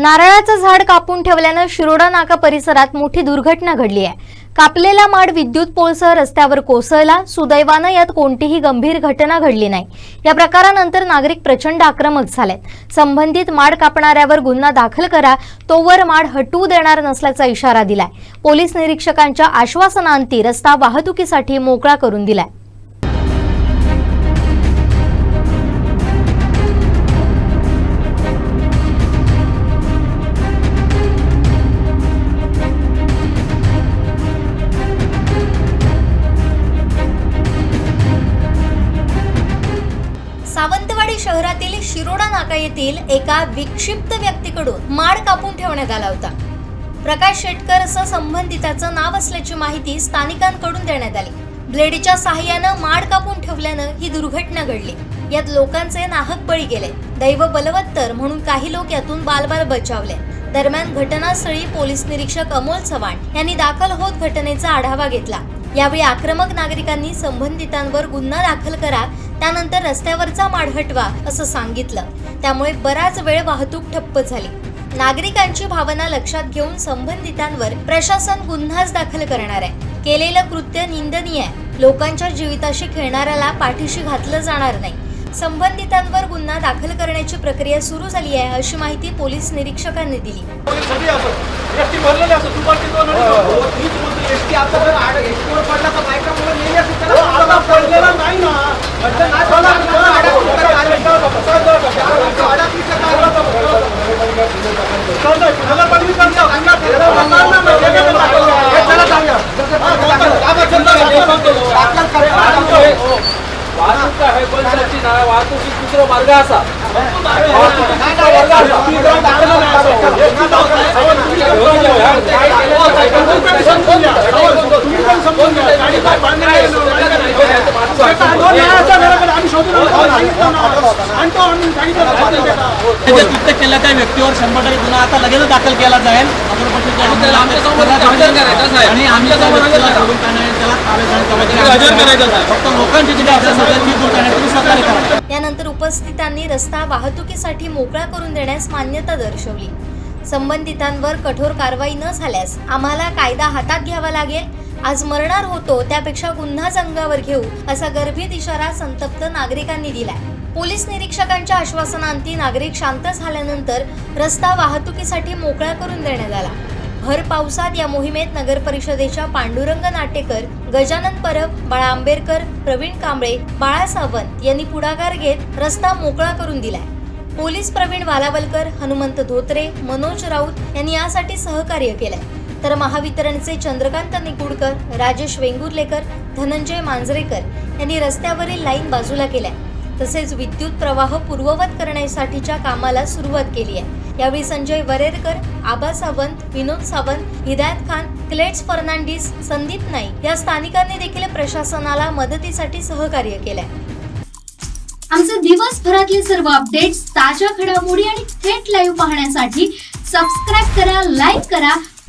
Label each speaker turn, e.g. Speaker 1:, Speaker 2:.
Speaker 1: नारळाचं झाड कापून ठेवल्यानं शिरोडा नाका परिसरात मोठी दुर्घटना घडली आहे. कापलेला माड विद्युत पोलसह रस्त्यावर कोसळला. सुदैवानं यात कोणतीही गंभीर घटना घडली नाही. या प्रकारानंतर नागरिक प्रचंड आक्रमक झालेत. संबंधित माड कापणाऱ्यावर गुन्हा दाखल करा. तोवर माड हटवू देणार नसल्याचा इशारा दिलाय. पोलीस निरीक्षकांच्या आश्वासनांती रस्ता वाहतुकीसाठी मोकळा करून दिलाय. सावंतवाडी शहरातील शिरोडा नाका येथील एका विक्षिप्त व्यक्तीकडून माड कापून ठेवण्यात आला होता. प्रकाश शेटकर असं संबंधिताचं नाव असल्याची माहिती स्थानिकांकडून देण्यात आली. ब्लेडच्या सहाय्यानं माड कापून ठेवल्यानं ही दुर्घटना घडली. यात लोकांचे नाहक बळी गेले. दैव बलवत्तर म्हणून काही लोक यातून बालबाल बचावले. दरम्यान घटनास्थळी पोलीस निरीक्षक अमोल चव्हाण यांनी दाखल होत घटनेचा आढावा घेतला. यावेळी आक्रमक नागरिकांनी संबंधितांवर गुन्हा दाखल करा त्यानंतर रस्त्यावरचा माड हटवा असं सांगितलं. त्यामुळे बराच वेळ वाहतूक ठप्प झाली. नागरिकांची भावना लक्षात घेऊन संबंधितांवर प्रशासन गुन्हाच दाखल करणार आहे. केलेलं कृत्य निंदनीय आहे. लोकांच्या जीविताशी खेळणाऱ्याला पाठीशी घातलं जाणार नाही. संबंधितांवर गुन्हा दाखल करण्याची प्रक्रिया सुरू झाली आहे अशी माहिती पोलीस निरीक्षकांनी दिली.
Speaker 2: पडलेला नाही ना.
Speaker 3: वाहतूक आहे बसची ना वाहतुकीत दुसरा मार्ग असा.
Speaker 2: तुम्ही पण समजून घ्या.
Speaker 4: कृत्य केल्या त्या व्यक्तीवर शंभर टक्के गुन्हा आता लगेच दाखल केला जाईल. आणि. फक्त लोकांची जी
Speaker 1: यानंतर उपस्थितांनी रस्ता वाहतुकीसाठी मोकळा करून देण्यास मान्यता दर्शवली. संबंधितांवर कठोर कारवाई न झाल्यास आम्हाला कायदा हातात घ्यावा लागेल. आज मरणार होतो त्यापेक्षा गुन्हा जंगावर घेऊ असा गर्भित इशारा संतप्त नागरिकांनी दिलाय. पोलीस निरीक्षकांच्या आश्वासनांती नागरिक शांत झाल्यानंतर रस्ता वाहतुकीसाठी मोकळा करून देण्यात आला. भर पावसात या मोहिमेत नगर परिषदेच्या पांडुरंग नाटेकर गजानन परब बाळा आंबेडकर प्रवीण कांबळे बाळा सावंत यांनी पुढाकार घेत रस्ता मोकळा करून दिलाय. पोलीस प्रवीण वालावलकर हनुमंत धोत्रे मनोज राऊत यांनी यासाठी सहकार्य केलंय. तर महावितरणचे चंद्रकांत निकुडकर राजेश वेंगुर्लेकर धनंजय मांजरेकर यांनी रस्त्यावरील लाईन बाजूला केल्या. तसेच विद्युत प्रवाह पूर्ववत करण्यासाठीच्या कामाला सुरुवात केली आहे. यावेळी संजय वरेरकर आबा सावंत विनोद सावंत हिदायत खान क्लेट्स फर्नांडिस संदीप नाईक या स्थानिकांनी देखील प्रशासनाला मदतीसाठी सहकार्य केलंय.
Speaker 5: आमचे दिवसभरातले सर्व अपडेट्स ताज्या घडामोडी आणि थेट लाईव्ह पाहण्यासाठी सबस्क्राईब करा लाईक करा